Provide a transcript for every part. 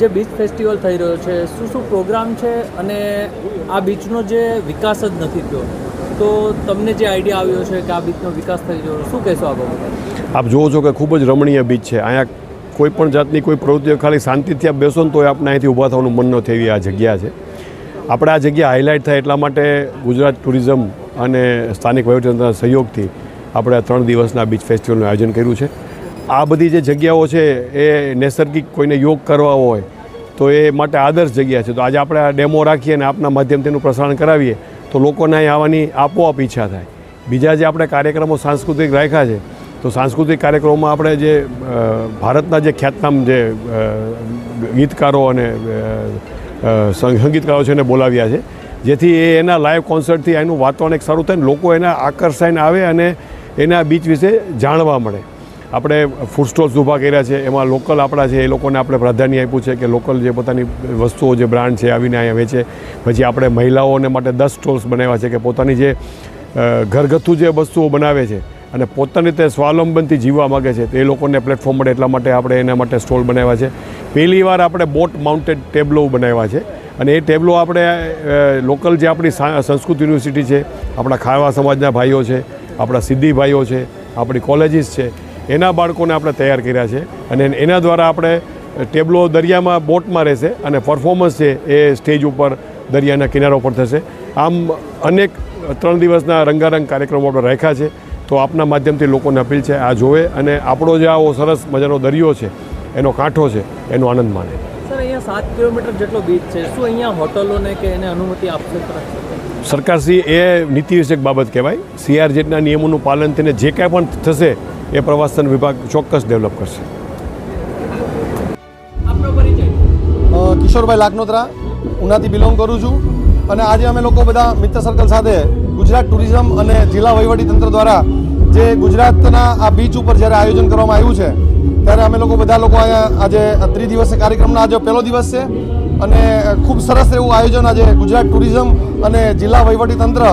જે beach festival થઈ રહ્યો છે શું શું પ્રોગ્રામ છે અને આ બીચનો જે વિકાસ જ નથી થયો? તો તમને જે આઈડિયા આવ્યો છે કે આ બીચનો વિકાસ થઈ રહ્યો શું કહેશો આ બાબતે? આપ જુઓ છો કે ખૂબ જ રમણીય બીચ છે. અહીંયા કોઈ પણ જાતની કોઈ પ્રવૃત્તિઓ ખાલી શાંતિથી આપ બેસો ને તો આપણે અહીંથી ઊભા થવાનું મન ન થઈ આ જગ્યા છે. આપણે આ જગ્યા હાઇલાઇટ થાય એટલા માટે ગુજરાત ટુરિઝમ અને સ્થાનિક વહીવટતંત્રના સહયોગથી આપણે આ ત્રણ દિવસના બીચ ફેસ્ટિવલનું આયોજન કર્યું છે. આ બધી જે જગ્યાઓ છે એ નૈસર્ગિક કોઈને યોગ કરવા હોય, તો એ માટે આદર્શ જગ્યા છે. તો આજે આપણે આ ડેમો રાખીએ અને આપના માધ્યમથી એનું પ્રસારણ કરાવીએ, તો લોકોને અહીં આવવાની આપોઆપ ઈચ્છા થાય. બીજા જે આપણે કાર્યક્રમો સાંસ્કૃતિક રાખ્યા છે, તો સાંસ્કૃતિક કાર્યક્રમોમાં આપણે જે ભારતના જે ખ્યાતનામ જે ગીતકારો અને સંગીતકારો છે એને બોલાવ્યા છે. જેથી એ એના લાઈવ કોન્સર્ટથી એનું વાતાવરણ એક સારું થાય લોકો એના આકર્ષાઈને આવે અને એના બીચ વિશે જાણવા મળે. આપણે ફૂડ સ્ટોલ્સ ઊભા કર્યા છે. એમાં લોકલ આપણા છે, એ લોકોને આપણે પ્રાધાન્ય આપ્યું છે કે લોકલ જે પોતાની વસ્તુઓ, જે બ્રાન્ડ છે, આવીને અહીંયા વેચે. પછી આપણે મહિલાઓને માટે દસ સ્ટોલ્સ બનાવ્યા છે કે પોતાની જે ઘરગથ્થું જે વસ્તુઓ બનાવે છે અને પોતાની રીતે સ્વાવલંબનથી જીવવા માગે છે, તો એ લોકોને પ્લેટફોર્મ મળે એટલા માટે આપણે એના માટે સ્ટોલ બનાવ્યા છે. પહેલી વાર આપણે બોટ માઉન્ટેડ ટેબલો બનાવ્યા છે અને એ ટેબલો આપણે લોકલ જે આપણી સંસ્કૃત યુનિવર્સિટી છે, આપણા ખાવા સમાજના ભાઈઓ છે, આપણા સિદ્ધિ ભાઈઓ છે, આપણી કોલેજીસ છે એના બાળકોને આપણે તૈયાર કર્યા છે અને એના દ્વારા આપણે ટેબલો દરિયામાં બોટમાં રહેશે અને પરફોર્મન્સ છે એ સ્ટેજ ઉપર દરિયાના કિનારા ઉપર થશે. આમ અનેક ત્રણ દિવસના રંગારંગ કાર્યક્રમો આપણે રાખ્યા છે. તો આપના માધ્યમથી લોકોને અપીલ છે આ જોવે અને આપણો જે આવો સરસ મજાનો દરિયો છે એનો કાંઠો છે એનો આનંદ માણે. સર અહીંયા સાત કિલોમીટર જેટલો બીચ છે. શું અહીંયા હોટલોને કે એને અનુમતિ આપશે સરકારશ્રી એ નીતિ વિષયક બાબત કહેવાય. સીઆરજેટના નિયમોનું પાલન થઈને જે કાંઈ પણ થશે એ પ્રવાસન વિભાગ ચોક્કસ ડેવલપ કરશે. આપનો પરિચય. અ, કિશોરભાઈ લાખનોત્રા. ઉનાથી બિલોંગ કરું છું અને આજે અમે લોકો બધા મિત્ર સર્કલ સાથે ગુજરાત ટુરિઝમ અને જિલ્લા વહીવટી તંત્ર દ્વારા જે ગુજરાતના આ બીચ ઉપર જ્યારે આયોજન કરવામાં આવ્યું છે ત્યારે અમે લોકો બધા લોકો અહીંયા આજે ત્રિદિવસીય કાર્યક્રમનો આજે પહેલો દિવસ છે. અને ખૂબ સરસ એવું આયોજન આજે ગુજરાત ટુરિઝમ અને જિલ્લા વહીવટી તંત્ર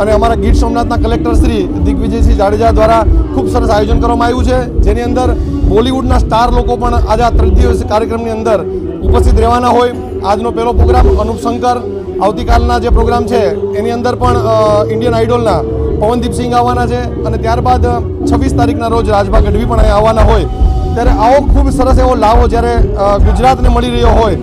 અને અમારા ગીર સોમનાથના કલેક્ટર શ્રી દિગ્વિજયસિંહ જાડેજા દ્વારા ખૂબ સરસ આયોજન કરવામાં આવ્યું છે. જેની અંદર બોલિવૂડના સ્ટાર લોકો પણ આજે આ ત્રિદિવસીય કાર્યક્રમની અંદર ઉપસ્થિત રહેવાના હોય. આજનો પહેલો પ્રોગ્રામ અનુપ શંકર. આવતીકાલના જે પ્રોગ્રામ છે, એની અંદર પણ ઇન્ડિયન આઇડોલના પવનદીપસિંહ આવવાના છે અને ત્યારબાદ છવ્વીસ તારીખના રોજ રાજભા ગઢવી પણ અહીંયા આવવાના હોય. ત્યારે આવો ખૂબ સરસ એવો લાવો જ્યારે ગુજરાતને મળી રહ્યો હોય.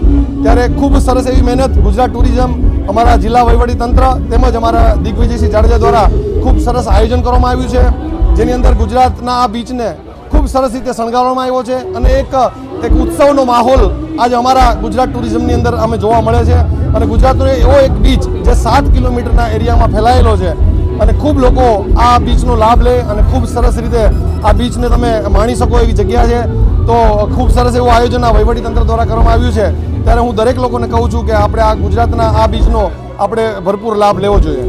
ત્યારે ખૂબ સરસ એવી મહેનત ગુજરાત ટુરિઝમ, અમારા જિલ્લા વહીવટી તંત્ર તેમજ અમારા દિગ્વિજયસિંહ જાડેજા દ્વારા ખૂબ સરસ આયોજન કરવામાં આવ્યું છે. જેની અંદર ગુજરાતના આ બીચને ખૂબ સરસ રીતે શણગારવામાં આવ્યો છે અને એક એક ઉત્સવનો માહોલ આજે અમારા ગુજરાત ટુરિઝમની અંદર અમે જોવા મળે છે. અને ગુજરાતનો એવો એક બીચ જે સાત કિલોમીટરના એરિયામાં ફેલાયેલો છે અને ખૂબ લોકો આ બીચનો લાભ લે અને ખૂબ સરસ રીતે આ બીચને તમે માણી શકો એવી જગ્યા છે. તો ખૂબ સરસ એવું આયોજન આ વહીવટીતંત્ર દ્વારા કરવામાં આવ્યું છે. ત્યારે હું દરેક લોકોને કહું છું કે આપણે આ ગુજરાતના આ બીજનો આપણે ભરપૂર લાભ લેવો જોઈએ.